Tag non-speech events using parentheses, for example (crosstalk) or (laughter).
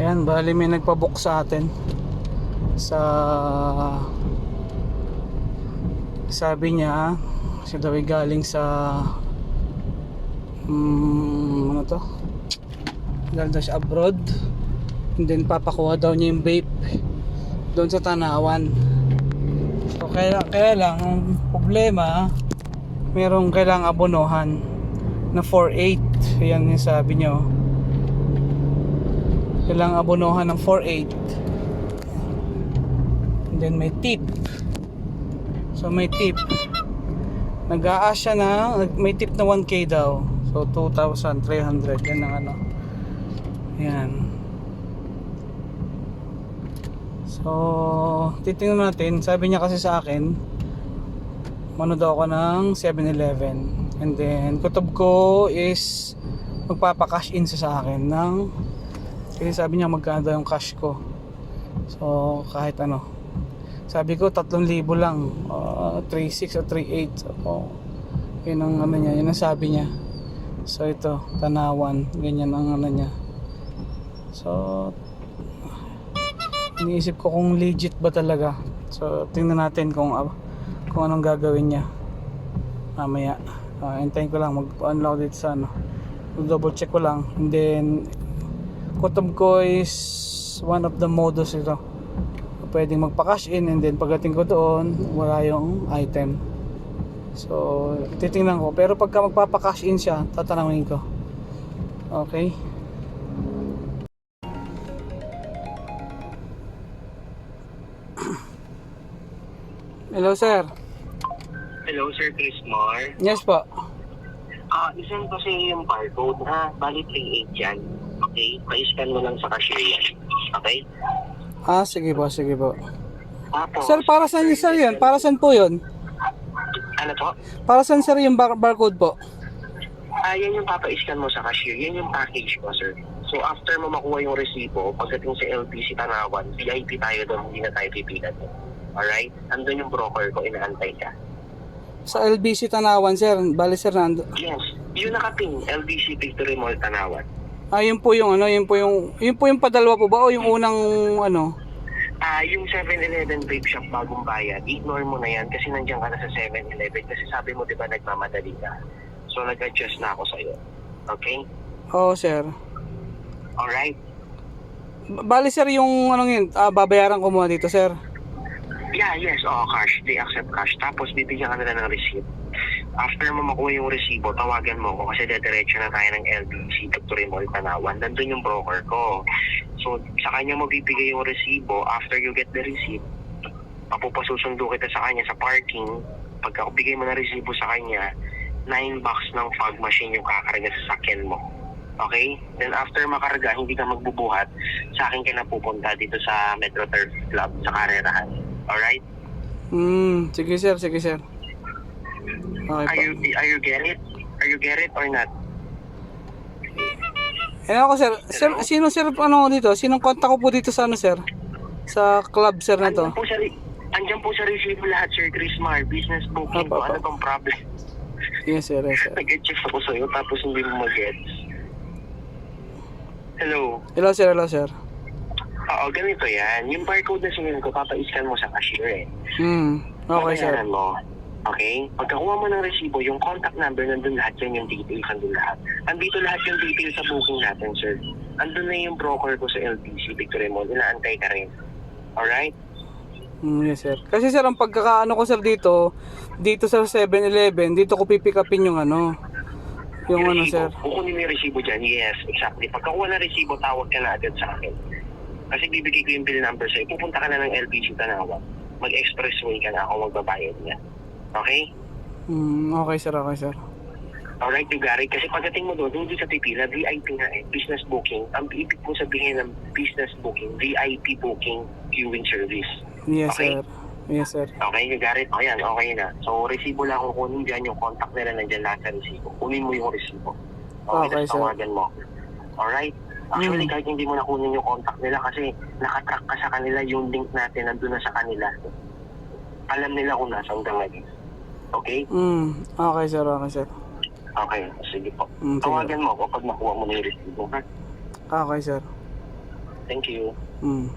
Ayan, bali may nagpabook sa atin. Sa sabi niya siya daw ay galing sa mm, ano to? Galing daw siya abroad. And then papakuha daw niya yung vape doon sa Tanawan. So kaya, kaya lang ang problema merong kailangang abonohan na 4.8 yan yung sabi niyo kailangang abonohan ng 4.8 and then may tip. So may tip. Nag-aas siya na may tip na 1k daw. So 2,300 yan ang ano. Yan. So titingnan natin. Sabi niya kasi sa akin ano daw ako ng 7-Eleven and then kutob ko is magpapa-cash in sa akin ng kasi sabi niya magkano daw yung cash ko. So kahit ano. Sabi ko 3,000 lang. Uh, 3,600 o 3,800 so, yun ang ano niya yun ang sabi niya. So ito tanawan. Ganyan ang ano niya. So iniisip ko kung legit ba talaga. So tingnan natin kung ah, kung anong gagawin niya. Mamaya. Uh, hintayin ko lang. Mag-unlock dito sa ano. Double check ko lang. And then kutob ko is one of the modus ito. Pwedeng magpa-cash in and then pagdating ko doon wala yung item. So titingnan ko. Pero pagka magpapa-cash in siya tatanungin ko. Okay? (clears throat) Hello sir. Hello, Sir. Chris Mar. yes po Ah, isend ko sa iyo yung barcode, ha? Bali 38 yan. Okay? Pa-scan mo lang sa cashier yan. Okay? ah sige po sige po Tapos, sir para saan yun sir yun para saan po yun Ano po? para saan sir yung bar- barcode po Ah, yan yung papa-scan mo sa cashier. Yan yung package mo, sir. So, after mo makuha yung resibo, pagdating sa LBC Tanawan, VIP tayo doon, hindi na tayo pipilan. Alright? Andun yung broker ko, inaantay ka. Sa LBC Tanawan sir bali sir nando Yes. Yung nakaping, LBC Victory Mall Tanawan. ah yun po yung ano yun po yung yun po yung padalwa po ba o yung unang ano Ah, yung 7-Eleven vape shop bagong bayad, ignore mo na yan kasi nandiyan ka na sa 7-Eleven kasi sabi mo 'di ba nagmamadali ka. So nag-adjust na ako sa iyo. Okay? oo sir Alright? B- Bali sir yung anong yun, ah, babayaran ko muna dito sir. Yeah, yes, oo, cash. They accept cash. Tapos bibigyan ka nila ng receipt. After mo makuha yung resibo, tawagan mo ko kasi dediretso na tayo ng LBC Victory Mall Tanawan. Nandun yung broker ko. So, sa kanya mo bibigay yung resibo. After you get the receipt, mapupasusundo kita sa kanya sa parking. Pagka bigay mo ng resibo sa kanya, 9 bucks ng fog machine yung kakarga sa sakyan mo. Okay? Then after makarga, hindi ka magbubuhat, sa akin ka na pupunta dito sa Metro Turf Club sa Karerahan. Alright? Hmm, sige sir, sige sir. Okay Are you, are you get it? Are you get it or not? Eh ako sir, sir, sino sir ano dito? Sinong kontak ko po dito sa ano sir? Sa club sir na to? Andyan po sa, re- andyan po sa resibo lahat, Sir Chris Mar. Business booking Apa, ko. Ano apa. bang problem? Yes sir, yes sir. Nag-check ako sa'yo tapos hindi mo mag-gets. Hello? Hello sir, hello sir. Oo, ganito yan. Yung barcode na sinunod ko, papa-scan mo sa cashier eh. Hmm, okay sir. Babayaran mo. Okay? Pagkakuha mo ng resibo, yung contact number, nandun lahat yan yung details, nandun lahat. Andito lahat yung details sa booking natin, sir. Andun na yung broker ko sa LBC, Victory Mall. Inaantay ka rin. Alright? Hmm, yes sir. Kasi sir, ang pagkakaano ko sir dito, dito sa 7-Eleven, dito ko pipick upin yung ano, yung ano resibo. sir. Kukunin mo yung resibo dyan. Yes, exactly. Pagkakuha ng resibo, tawag ka na agad sa akin. Kasi bibigay ko yung bill number sa'yo. Pupunta ka na ng LBC Tanawa. Mag-expressway ka na ako magbabayad niya. Okay? Hmm, okay sir, okay sir. Alright, you got it. Kasi pagdating mo doon, hindi sa pipila, VIP nga eh, business booking. Ang ibig mo sabihin ng business booking, VIP booking viewing service. Yes Okay. sir. Yes sir. Okay, you got it? O yan, okay na. So, resibo lang kung kunin dyan, yung contact nila nandyan lahat sa resibo. Kunin mo yung resibo. Okay, Okay, sir. tawagan mo. Alright? Actually, Mm. kahit hindi mo na kunin yung contact nila kasi nakatrack ka sa kanila, yung link natin nandun na sa kanila. Alam nila kung nasaan ka ngayon. Okay? Hmm, okay sir, okay sir. Okay, sige po. Mm, sige. Tawagan mo ako pag nakuha mo na yung resibo, ha? Okay sir. Thank you. Mm.